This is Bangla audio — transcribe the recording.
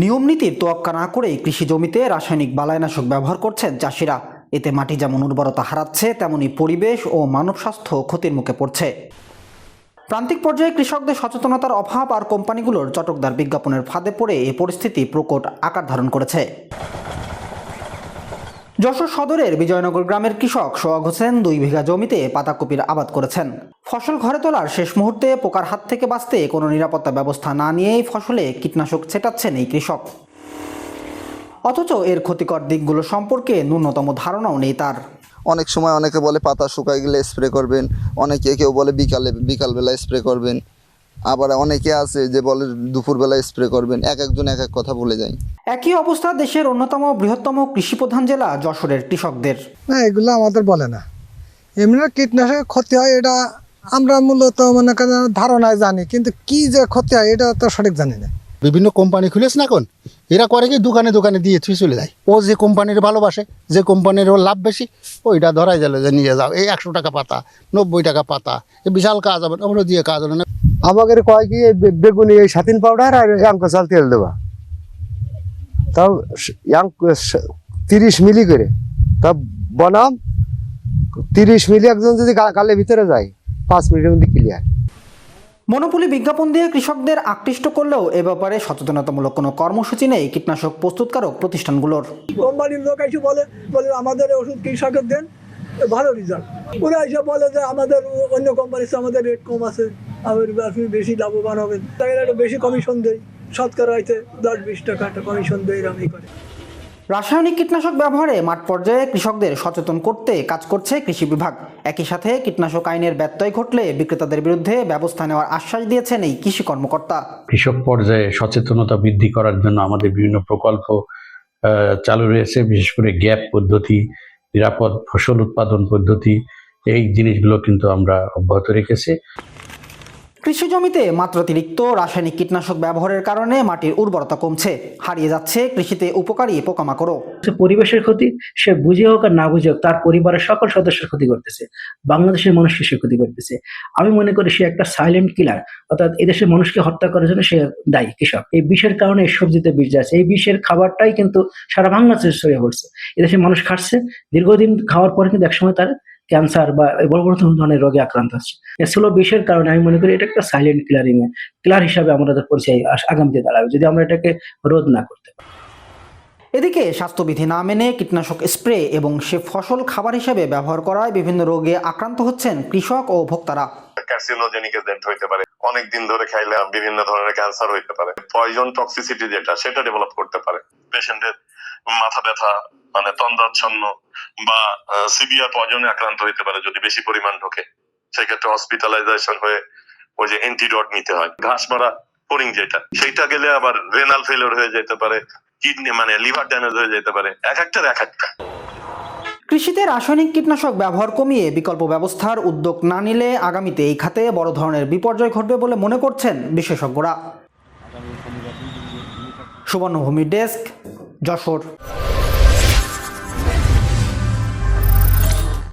নিয়ম নীতির তোয়াক্কা না করেই কৃষি জমিতে রাসায়নিক বালাইনাশক ব্যবহার করছেন চাষিরা। এতে মাটি যেমন উর্বরতা হারাচ্ছে, তেমনি পরিবেশ ও মানব স্বাস্থ্য ক্ষতির মুখে পড়ছে। প্রান্তিক পর্যায়ে কৃষকদের সচেতনতার অভাব আর কোম্পানিগুলোর চটকদার বিজ্ঞাপনের ফাঁদে পড়ে এ পরিস্থিতি প্রকট আকার ধারণ করেছে। যশোর সদরের বিজয়নগর গ্রামের কৃষক সোহাগ হোসেন দুই বিঘা জমিতে পাতাকপির আবাদ করেছেন। ফসল ঘরে তোলার শেষ মুহূর্তে পোকার হাত থেকে বাঁচতে কোনো নিরাপত্তা ব্যবস্থা না নিয়েই ফসলে কীটনাশক ছেটাচ্ছেন এই কৃষক। অথচ এর ক্ষতিকর দিকগুলো সম্পর্কে ন্যূনতম ধারণাও নেই তার। অনেক সময় অনেকে বলে পাতা শুকায় গেলে স্প্রে করবেন অনেকে কেউ বলে বিকালে বিকালবেলা স্প্রে করবেন। আবার অনেকে আছে যে বলে দুপুরবেলা স্প্রে করবেন এক একজন এক এক কথা বলে যায়। একই অবস্থা দেশের অন্যতম বৃহত্তম কৃষিপ্রধান জেলা যশোরের কৃষকদের। না এগুলো আমাদের বলে না। এমনি কীটনাশকের ক্ষতি হয় এটা আমরা মূলত মনে করেন ধারণায় জানি কিন্তু কি যে ক্ষতি হয় এটা তো সঠিক জানি না। বিভিন্ন কোম্পানি খুলেছে না এখন? এরা করে কি দোকানে দোকানে দিয়ে থুই চলে যায়। ও যে কোম্পানির ভালোবাসে যে কোম্পানির ওর লাভ বেশি ওইটা ধরাই গেল যে নিয়ে যাও। এই একশো টাকা পাতা নব্বই টাকা পাতা এ বিশাল কাজ হবে আমরা দিয়ে কাজ হবে না। আমাদের কয় কি বে- বেগুনি এই সাতিন পাউডার আর অ্যাঙ্কো চাল তেল দেবা তাও তিরিশ মিলি করে। তা বনাম তিরিশ মিলি একজন যদি গা- গালের ভিতরে যায় পাঁচ মিনিটের মধ্যে ক্লিয়ার মনোপলি বিজ্ঞাপন দিয়ে কৃষকদের আকৃষ্ট করলেও এ ব্যাপারে সচেতনতামূলক কোনো কর্মসূচি নেই কীটনাশক প্রস্তুতকারক প্রতিষ্ঠানগুলোর। কোম্পানির লোক এসে বলে বলে আমাদের ওষুধ কৃষকের দেন ভালো রেজাল্ট ওরা এসে বলে যে আমাদের অন্য কোম্পানির আমাদের রেট কম আছে আমার আপনি বেশি লাভবান হবেন। তাই একটু বেশি কমিশন দেয়। শতকরা হয়তো দশ বিশ টাকা একটা কমিশন দেয় এরকমই করে। রাসায়নিক কীটনাশক ব্যবহারে মাঠ পর্যায়ে কৃষকদের সচেতন করতে কাজ করছে কৃষি বিভাগ। একই সাথে কীটনাশক আইনের ব্যত্যয় ঘটলে বিক্রেতাদের বিরুদ্ধে ব্যবস্থা নেওয়ার আশ্বাস দিয়েছেন এই কৃষি কর্মকর্তা। কৃষক পর্যায়ে সচেতনতা বৃদ্ধি করার জন্য আমাদের বিভিন্ন প্রকল্প চালু রয়েছে, বিশেষ করে গ্যাপ পদ্ধতি, নিরাপদ ফসল উৎপাদন পদ্ধতি, এই জিনিসগুলো কিন্তু আমরা অব্যাহত রেখেছি। কৃষি জমিতে মাত্রাতিরিক্ত রাসায়নিক কীটনাশক ব্যবহারের কারণে মাটির উর্বরতা কমছে। হারিয়ে যাচ্ছে কৃষিতে উপকারী পোকামাকড়ও। পরিবেশের ক্ষতি, সে বুঝে হোক আর না বুঝে হোক, তার পরিবারের সকল সদস্যের ক্ষতি করতেছে বাংলাদেশের মানুষকে সে ক্ষতি করতেছে। আমি মনে করি সে একটা সাইলেন্ট কিলার অর্থাৎ এদেশের মানুষকে হত্যা করার জন্য সে দায়ী কৃষক। এই বিষের কারণে এই সবজিতে বিষ যাচ্ছে। এই বিষের খাবারটাই কিন্তু সারা বাংলাদেশে ছড়িয়ে পড়ছে। এদেশের মানুষ খাচ্ছে, দীর্ঘদিন খাওয়ার পরে কিন্তু একসময় তার ক্যান্সার বা বড় বড় ধরনের রোগে আক্রান্ত হচ্ছে। স্লো বিষের কারণে আমি মনে করি এটা একটা সাইলেন্ট কিলারিং কিলার হিসাবে আমাদের পরিচয় আগামীতে দাঁড়াবে যদি আমরা এটাকে রোধ না করতে পারি। এদিকে স্বাস্থ্যবিধি না মেনে কীটনাশক স্প্রে এবং সে ফসল খাবার হিসেবে ব্যবহার করায় বিভিন্ন রোগে আক্রান্ত হচ্ছেন কৃষক ও ভোক্তারা। কার্সিনোজেনিক এজেন্ট হইতে পারে। অনেক দিন ধরে খাইলে বিভিন্ন ধরনের ক্যান্সার হইতে পারে। পয়জন টক্সিসিটি যেটা সেটা ডেভেলপ করতে পারে। পেশেন্টের মাথা ব্যথা মানে তন্দ্রাচ্ছন্ন বা সিভিয়ার পয়জনে আক্রান্ত হইতে পারে যদি বেশি পরিমাণ ঢোকে। সেক্ষেত্রে হসপিটালাইজেশন হয়ে ওই যে অ্যান্টিডট নিতে হয়। ঘাস মারা ফোরিং যেটা সেইটা গেলে আবার রেনাল ফেলিওর হয়ে যেতে পারে কিডনি মানে লিভার ড্যামেজ হয়ে যেতে পারে এক একটার এক একটা। কৃষিতে রাসায়নিক কীটনাশক ব্যবহার কমিয়ে বিকল্প ব্যবস্থার উদ্যোগ না নিলে আগামীতে এই খাতে বড় ধরনের বিপর্যয় ঘটবে বলে মনে করছেন বিশেষজ্ঞরা। সুবর্ণভূমি ডেস্ক যশোর